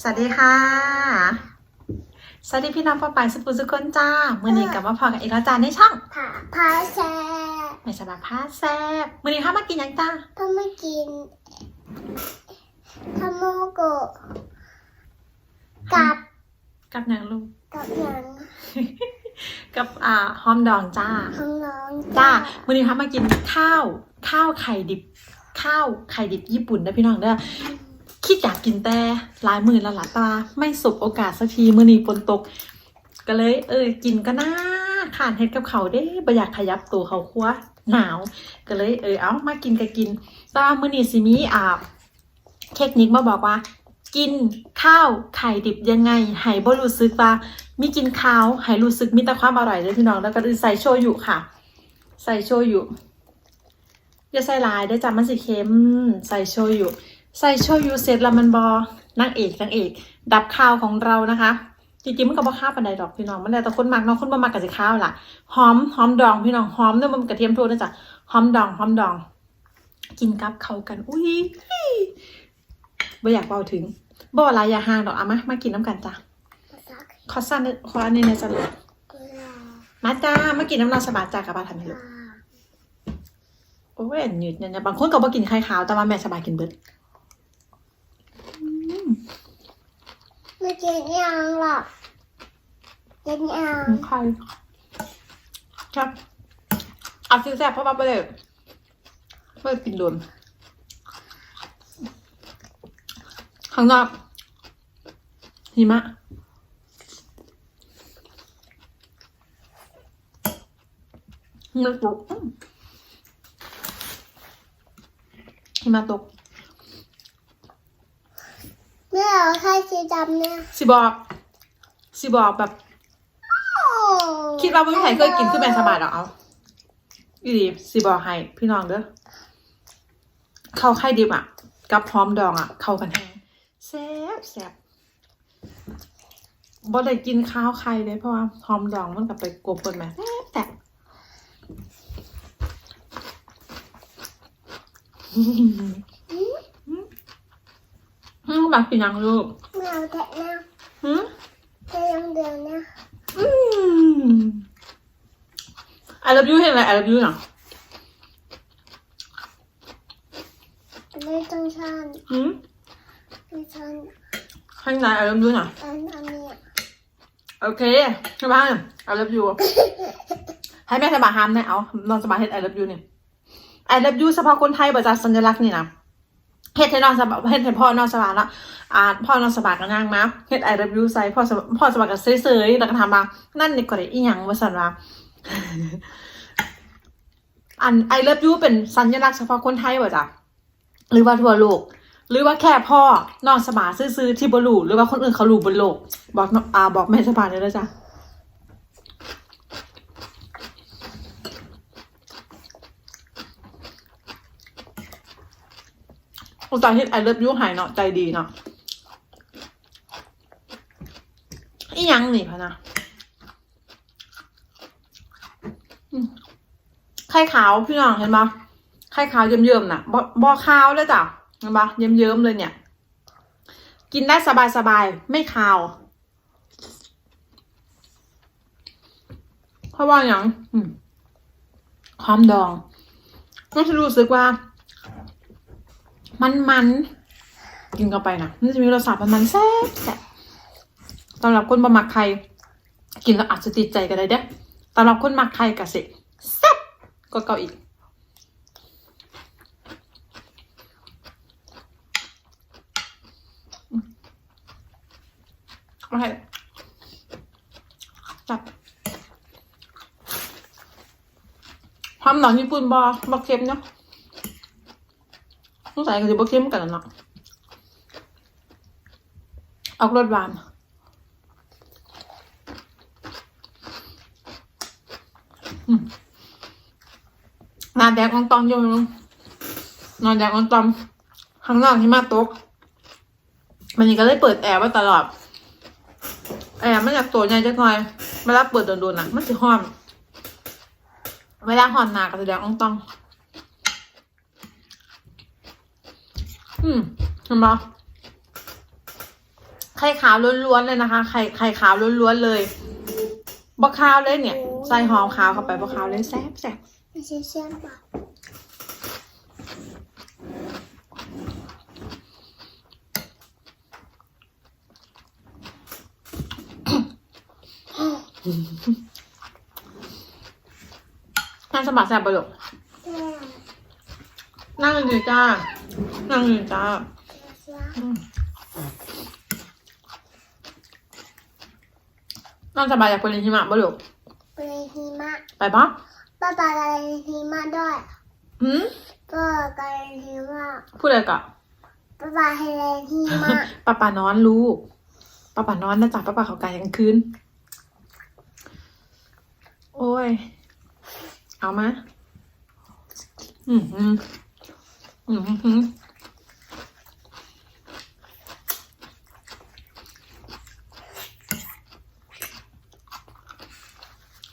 สวัสดีค่ะ สวัสดีพี่น้องป้าปายสุปุสุคนจ้ามื่อนี้กลับมาพอกันอีกแล้วจ้าในช่องผ่าพาแซ่ไม่สบายพาแซบมื่อนี้ข้ามากินหยังจ้าก็ไม่กินทาโมโกะกับกับหนังลูกกับหนังกับอ่าหอมดองจ้าของน้องจ้ามื่อนี้ข้ามากินข้าว ข้าวไข่ดิบข้าวไข่ดิบญี่ปุ่นนะพี่น้องเด้อ คิดอยากกินแต่หลายหมื่นละหลาตาไม่สบโอกาสสักทีมื่อนี้ฝนตก ก็เลย เออกินก็น่าขานเฮ็ดกับเขาวเด้บ่อยากขยับตัวเขาครัวหนาว ก็เลยเออเอามากินก็กินแต่ว่ามื้อนี้สิมีอ่าเทคนิคมาบอกว่า กินข้าวไข่ดิบยังไงให้บ่รู้สึกว่ามีกินข้าวให้รู้สึกมีแต่ความอร่อยเลยพี่น้องแล้วก็ใส่โชยุค่ะ ใส่โชยุอย่าใส่ลายได้จ้ะมันสิเค็มใส่โชยุ ใส่โชยุเสร็จแล้วมันบอนางเอกนางเอก ดับข้าวของเรานะคะ จริงๆมันก็บ่ข้าวปันใดดอกพี่น้องมันแล้วแต่คนมักเนาะคนบ่มักก็สิข้าวล่ะหอมหอมดองพี่น้องหอมเนื้อมันกระเทียมโทษนะจ๊ะหอมดองหอมดอง กินกับเข้ากัน อุ้ยบ่อยากเบาถึงบ่อะไรอย่าห่างดอกเอามามากินน้ำกันจ้ะภาษาขอสั้นขออันนี้ในสลัดเกลือมาจ้ามากินน้ำนอนสบายจ้ากับบ้านทำให้ลูกโอ้ยอันยืดเนี่ยบางคนก็บ่กินไข่ขาวแต่ว่าแม่สบายกินเบิด ไม่กินยังหรอกกินยังอืมไข่ครับอาซิแซ่บเพราะว่าบ่ได้บ่ได้กินโดนข้างนอกหิมะหิมะตกหิมะตก เมื่อเอาไข่สีดำเนี่ยสิบอกสิบอกแบบ คิดว่าไม่มีใครเคยกินคือแมงสบายหรอกเอาอีดีสิบอกให้พี่น้องเด้อเข้าวไข่ดิบอะ กับพร้อมดองอะ เข้ากันแฮงแซ่บแซ่บบ่ได้กินข้าวไข่เลยเพราะว่าพร้อมดองมันกับไปกลบกันมาแซ่บแซ่บ อืมแบบกินยังลูกไม่เอาแต่เนะหืมแต่ยังเดือนนะอืม I love you เห็นอะไร I love you เนาะไม่ต้องชันหืมไม่ชันข้างใน I love you เนาะอันอันนี้โอเคใช่ป่ะ I love you ให้แม่สบายหามนะเอานอนสบายเฮ็ด I love you เนี่ย I love you เฉพาะคนไทยประจาสัญลักษณ์นี่นะ เฮ็ดให้นอนสบายเฮ็ดให้พ่อนอนสบายแล้วอ่าพ่อนอนสบายก็นั่งมาเฮ็ด I love you ใส่พ่อพ่อสบายก็เซยๆแล้วก็ทำมานั่นนี่ก็ได้อีหยังว่าซั่นว่าอัน I love you เป็นสัญลักษณ์เฉพาะคนไทยป่ะจ๊ะหรือว่าทั่วโลก หรือว่าแค่พ่อนอนสบายซื่อๆที่บรูหรือว่าคนอื่นเขารู้บนโลก บอกนองอ่าบอกแม่สบายเลยนะจ๊ะ อุตส่าห์เฮ็ด I love you หายเนาะใจดีเนาะอียังนี่พะนะไข่ขาวพี่น้องเห็นปะไข่ขาวเยิ้มๆน่ะบ่บ่ขาวเลยจ้ะเห็นปะเยิ้มๆเลยเนี่ย กินได้สบายๆไม่คาว เพราะว่าอย่างอืมความดองก็จะรู้สึกว่า มันมันๆกินเข้าไปนะมันจะมีรสชาติมันมันแซ่บแซ่บสำหรับคนบะหมักไข่กินแล้วอาจจะติดใจก็ได้เด้อสำหรับคนหมักไข่กะสิแซ่บก็เก่าอีกโอเคจับความหนอนญี่ปุ่นบอบอเค็มเนาะ งใส่กันสิบอเค็มกันเนาะออกรสหวานนาแดงอองตองอยู่นอนแดงอองตองข้างนอกที่มาตกมันนี่ก็เลยเปิดแอร์ไว้ตลอด แอร์ไมันอยากตัวใหญ่จังหน่อยเวลาเปิดโดนๆนะมันสิห้อน เวลาห่อนหนาก็แดงอ่องตอง อืมเห็นปะไข่ขาวล้วนๆเลยนะคะ ไข่ไข่ขาวล้วนๆเลยบะขาวเลยเนี่ย ใส่หอมขาวเข้าไปบะขาวเลยแซ่บแซ่บไม่ใช่เชื่อมปะนั่งสมัครแซ่บปะลูกแม่นั่งเลยจ้า นั่งเลยจ้าเชื่ออืมนั่งสบายจากคนเรียนหิมะปะลูกไปหิมะไปปะป้าปาไปหิมะด้วยหืมป้าไปหิมะพูดอะไรก่อนป้าปาให้เล่นหิมะป้าป่านอนลูกป้าป่านอนนะจ๊ะป้าป่าเขากายกลางคืนโอ้ย เอามา อืม อืมอืมอืม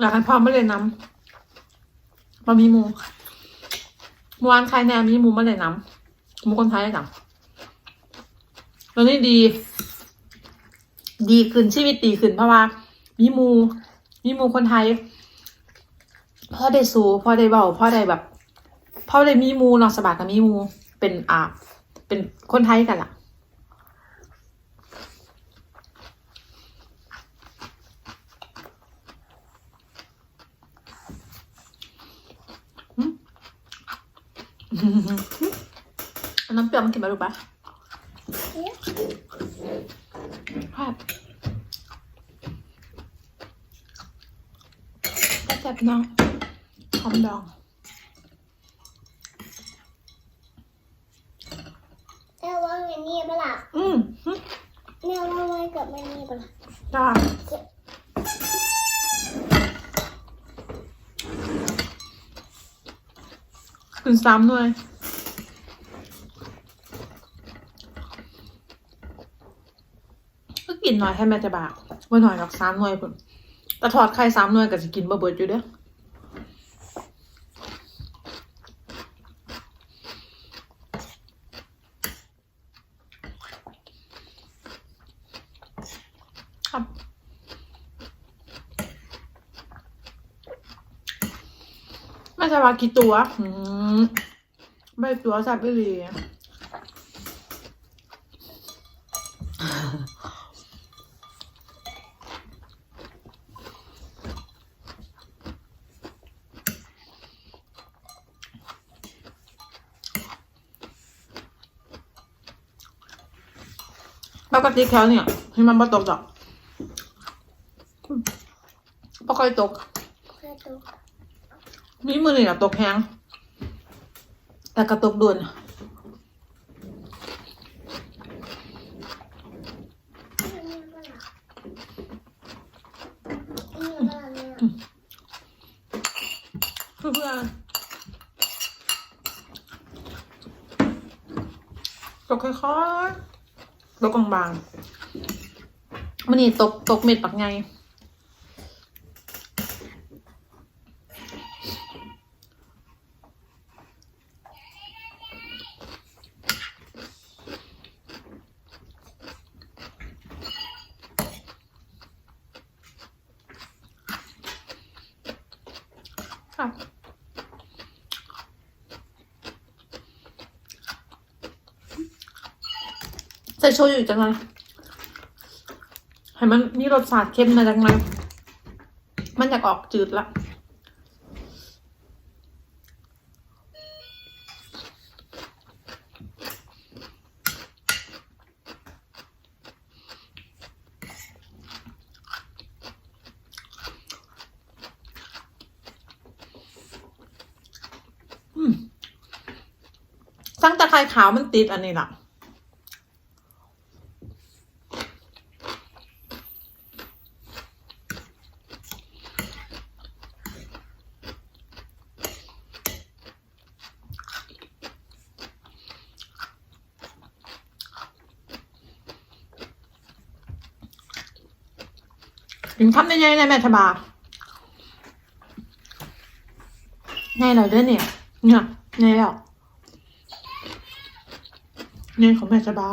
อยากให้พ่อไม่เลยน้ำมามีหมูเมื่อวานใครแนมมีหมูมาเลยน้ำหมูคนไทยจ้ะตอนนี้ดี ดีขึ้นชีวิตดีขึ้นเพราะว่า มีหมูมีหมูคนไทยพ่อได้สูพ่อได้เบาพ่อได้แบบ พ่อได้มีมูเนอสบายกับมีมูเป็นอ่าเป็นคนไทยกันล่ะอืมน้ำเปรี้ยวมากินมาลูปะครับแซ่บเนาะหอมดอง แม่ว่าไงนี่ปะล่ะ อืมหึ แม่ว่าไงกับแม่นี่ปะล่ะ จ้า ขึ้นซ้ำด้วยก็กินหน่อยให้แม่จะบากว่าหน่อยกับซ้ำหน่วยพุ่นแต่ถอดไข่ซ้ำหน่วยก็จะกินบ่เบิดอยู่เด้อครับ แม่จะว่ากี่ตัวอืมไม่ตัวแซ่บไม่ดีปกติแค่เนี่ยให้มันบ่ตกดอกบ่ค่อยตกแม่ตุ๊ก มีมือนี่นะตกแห้งแต่กระตกด่วนค่ะล่ะนี่ปะล่ะแม่เพื่อเพื่อนตกค่อยๆตกบางๆมันนี่ตกตกเม็ดปักไง ค่ะใส่โชยุจังเลยให้มันมีรสชาติเค็มมาจังเลยมันอยากออกจืดละ ตั้งตะไคร้ขาวมันติดอันนี้ล่ะถึงทำได้ไงนแม่ทบาไงเราด้วยเนี่ยเนี่ยไงแล้ว เของแม่จะบ้า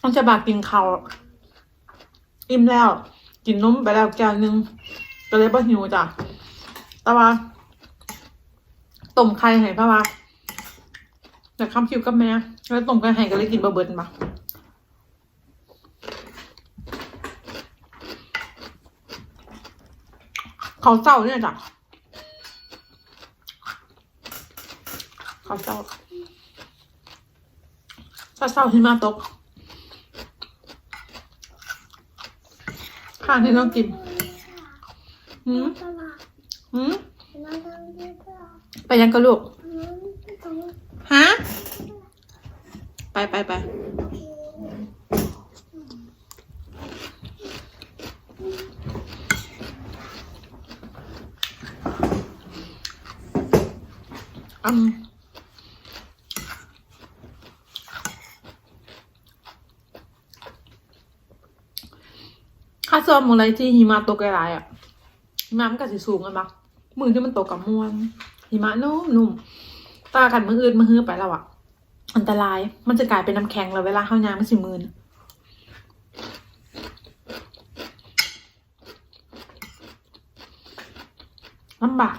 ต้องจะบากินข้าวอิ่มแล้ว กินนมไปแล้วแก้วนึงก็เลยบ่หิวจ้ะแต่ว่าต้มไข่ให้พ่อว่าแต่คำคิวกับแม่แล้วต้มไข่ให้ก็เลยกินบะเบิร์นมาเขาเศร้าเนี่ยจ้ะาวเจ้าเศร้าๆที่มาตกข้างที่ต้องกินหืมตลาดหืมมาทางนี้ก็ไปยังกะลูกตรงฮะ ไปไปไปอืม ค่าซ้อมอะไรที่หิมะตกหลายๆอะหิมะมันก็สิสูงกันปะมือที่มันตกกับมวนหิมะนุ่มนุ่มตากันมืออื่นมือฮื้อไปแล้วอะ อันตรายมันจะกลายเป็นน้ำแข็งแล้วเวลาเข้ายางมันสิมืนลำบาก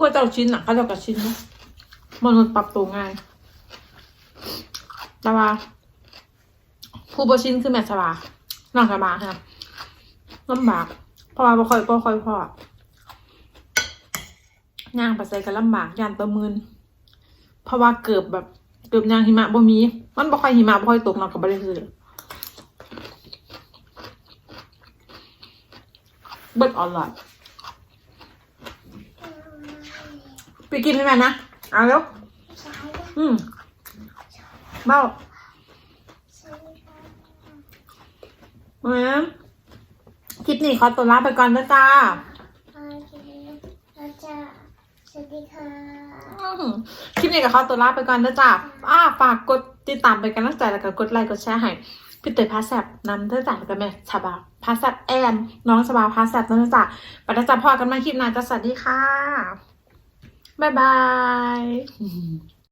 พวกเขาเจ้าชิ้นอะเขาเจ้ากับชิ้นเนาะมนุษย์ปรับตัวง่าย แต่ว่า ผู้บชิ้นคือแม่สบาน้องสบาค่ะลำบาก เพราะว่าบ่ค่อยบ่ค่อยพอย่างไปใส่กันลำบากย่านตัวมืนเพราะว่าเกือบแบบเกือบยางหิมะบ่มี มันบ่ค่อยหิมะบ่ค่อยตกเนาะก็บ่ได้ซื้อเบิดออนไลน์ ไปกินให้แม่นะ เอาแล้วซ้ายอืมเบ้าซ้ายแหมคลิปนี้ขอตัวลาไปก่อนนะจ้าโอเคเราจะสวัสดีค่ะอืมคลิปนี้ก็ขอตัวลาไปก่อนนะจ้าอ่าฝากกดติดตามไปกันตั้งใจแล้วก็กดไลค์กดแชร์ให้พี่เตยพาแซบนำเท่าจ่ายกันแม่ชาบาพาแซบแอนน้องชาบาพาแซบนั่นนะจ้าไปแล้วจ้าพอกันใหมาคลิปหน้าจ้าสวัสดีค่ะ บ๊ายบาย